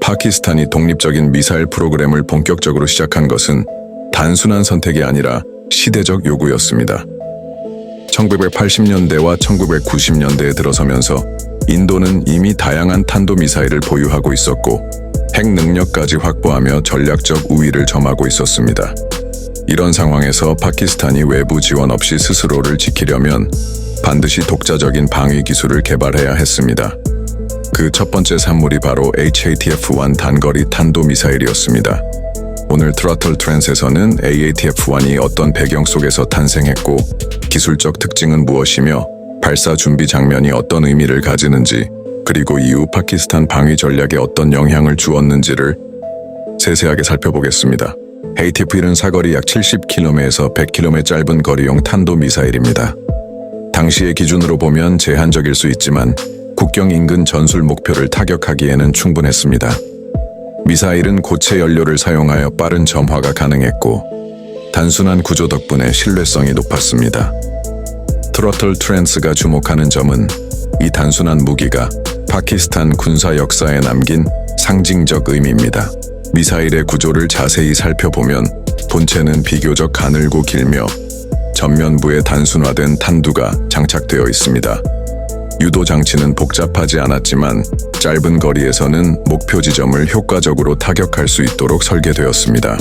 파키스탄이 독립적인 미사일 프로그램을 본격적으로 시작한 것은 단순한 선택이 아니라 시대적 요구였습니다. 1980년대와 1990년대에 들어서면서 인도는 이미 다양한 탄도미사일을 보유하고 있었고 핵 능력까지 확보하며 전략적 우위를 점하고 있었습니다. 이런 상황에서 파키스탄이 외부 지원 없이 스스로를 지키려면 반드시 독자적인 방위 기술을 개발해야 했습니다. 그 첫 번째 산물이 바로 HATF-1 단거리 탄도미사일이었습니다. 오늘 트러틀 트랜스에서는 AATF-1이 어떤 배경 속에서 탄생했고 기술적 특징은 무엇이며 발사 준비 장면이 어떤 의미를 가지는지 그리고 이후 파키스탄 방위 전략에 어떤 영향을 주었는지를 세세하게 살펴보겠습니다. ATF-1은 사거리 약 70km에서 100km 짧은 거리용 탄도미사일입니다. 당시의 기준으로 보면 제한적일 수 있지만 국경 인근 전술 목표를 타격하기에는 충분했습니다. 미사일은 고체 연료를 사용하여 빠른 점화가 가능했고 단순한 구조 덕분에 신뢰성이 높았습니다. 트러틀 트랜스가 주목하는 점은 이 단순한 무기가 파키스탄 군사 역사에 남긴 상징적 의미입니다. 미사일의 구조를 자세히 살펴보면 본체는 비교적 가늘고 길며 전면부에 단순화된 탄두가 장착되어 있습니다. 유도 장치는 복잡하지 않았지만 짧은 거리에서는 목표 지점을 효과적으로 타격할 수 있도록 설계되었습니다.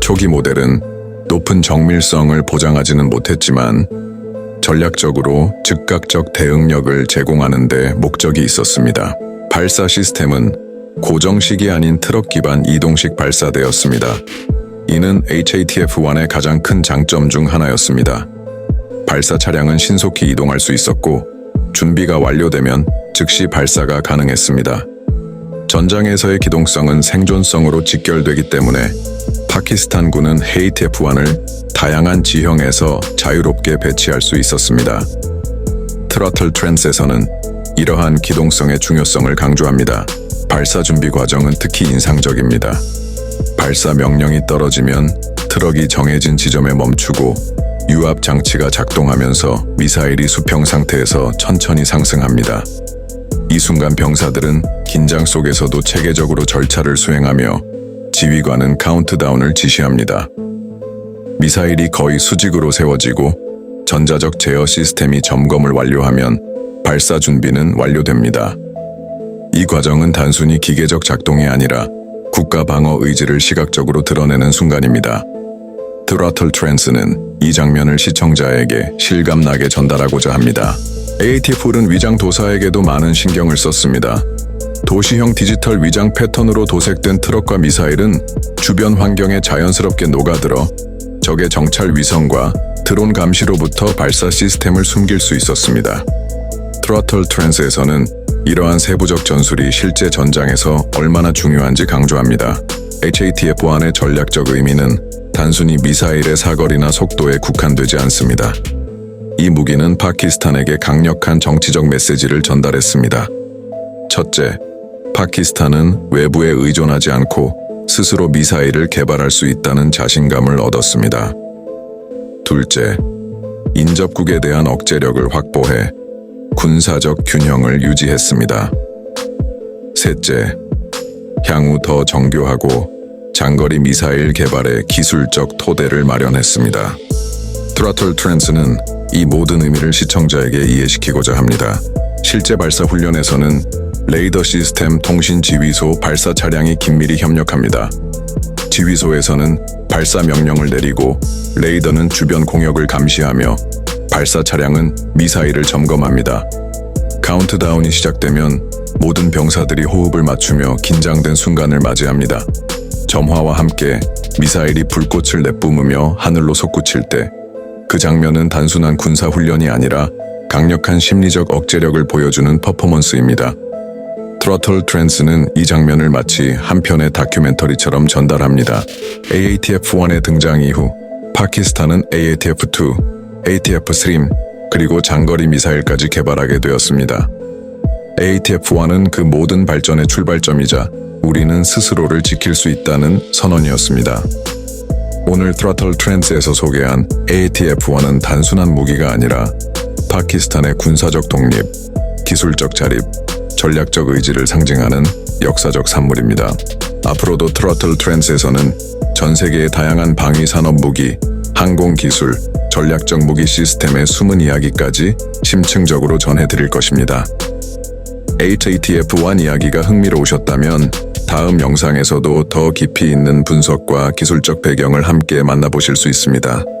초기 모델은 높은 정밀성을 보장하지는 못했지만 전략적으로 즉각적 대응력을 제공하는 데 목적이 있었습니다. 발사 시스템은 고정식이 아닌 트럭 기반 이동식 발사되었습니다. 이는 HATF-1의 가장 큰 장점 중 하나였습니다. 발사 차량은 신속히 이동할 수 있었고 준비가 완료되면 즉시 발사가 가능했습니다. 전장에서의 기동성은 생존성으로 직결되기 때문에 파키스탄군은 HATF-1을 다양한 지형에서 자유롭게 배치할 수 있었습니다. 트러틀 트랜스에서는 이러한 기동성의 중요성을 강조합니다. 발사 준비 과정은 특히 인상적입니다. 발사 명령이 떨어지면 트럭이 정해진 지점에 멈추고 유압 장치가 작동하면서 미사일이 수평 상태에서 천천히 상승합니다. 이 순간 병사들은 긴장 속에서도 체계적으로 절차를 수행하며 지휘관은 카운트다운을 지시합니다. 미사일이 거의 수직으로 세워지고 전자적 제어 시스템이 점검을 완료하면 발사 준비는 완료됩니다. 이 과정은 단순히 기계적 작동이 아니라 국가 방어 의지를 시각적으로 드러내는 순간입니다. 트러틀 트랜스는 이 장면을 시청자에게 실감나게 전달하고자 합니다. ATF-는 위장 도사에게도 많은 신경을 썼습니다. 도시형 디지털 위장 패턴으로 도색된 트럭과 미사일은 주변 환경에 자연스럽게 녹아들어 적의 정찰 위성과 드론 감시로부터 발사 시스템을 숨길 수 있었습니다. 트러틀 트랜스에서는 이러한 세부적 전술이 실제 전장에서 얼마나 중요한지 강조합니다. HATF-1의 전략적 의미는 단순히 미사일의 사거리나 속도에 국한되지 않습니다. 이 무기는 파키스탄에게 강력한 정치적 메시지를 전달했습니다. 첫째, 파키스탄은 외부에 의존하지 않고 스스로 미사일을 개발할 수 있다는 자신감을 얻었습니다. 둘째, 인접국에 대한 억제력을 확보해 군사적 균형을 유지했습니다. 셋째, 향후 더 정교하고 장거리 미사일 개발의 기술적 토대를 마련했습니다. 트러틀 트랜스는 이 모든 의미를 시청자에게 이해시키고자 합니다. 실제 발사 훈련에서는 레이더 시스템 통신 지휘소 발사 차량이 긴밀히 협력합니다. 지휘소에서는 발사 명령을 내리고 레이더는 주변 공역을 감시하며 발사 차량은 미사일을 점검합니다. 카운트다운이 시작되면 모든 병사들이 호흡을 맞추며 긴장된 순간을 맞이합니다. 점화와 함께 미사일이 불꽃을 내뿜으며 하늘로 솟구칠 때 그 장면은 단순한 군사 훈련이 아니라 강력한 심리적 억제력을 보여주는 퍼포먼스입니다. 트러틀 트랜스는 이 장면을 마치 한 편의 다큐멘터리처럼 전달합니다. AATF-1의 등장 이후 파키스탄은 AATF-2, ATF-3 그리고 장거리 미사일까지 개발하게 되었습니다. ATF-1은 그 모든 발전의 출발점이자 우리는 스스로를 지킬 수 있다는 선언이었습니다. 오늘 트러틀 트랜스에서 소개한 ATF-1은 단순한 무기가 아니라 파키스탄의 군사적 독립, 기술적 자립, 전략적 의지를 상징하는 역사적 산물입니다. 앞으로도 트러틀 트랜스에서는 전 세계의 다양한 방위 산업 무기, 항공 기술, 전략적 무기 시스템의 숨은 이야기까지 심층적으로 전해드릴 것입니다. HATF1 이야기가 흥미로우셨다면 다음 영상에서도 더 깊이 있는 분석과 기술적 배경을 함께 만나보실 수 있습니다.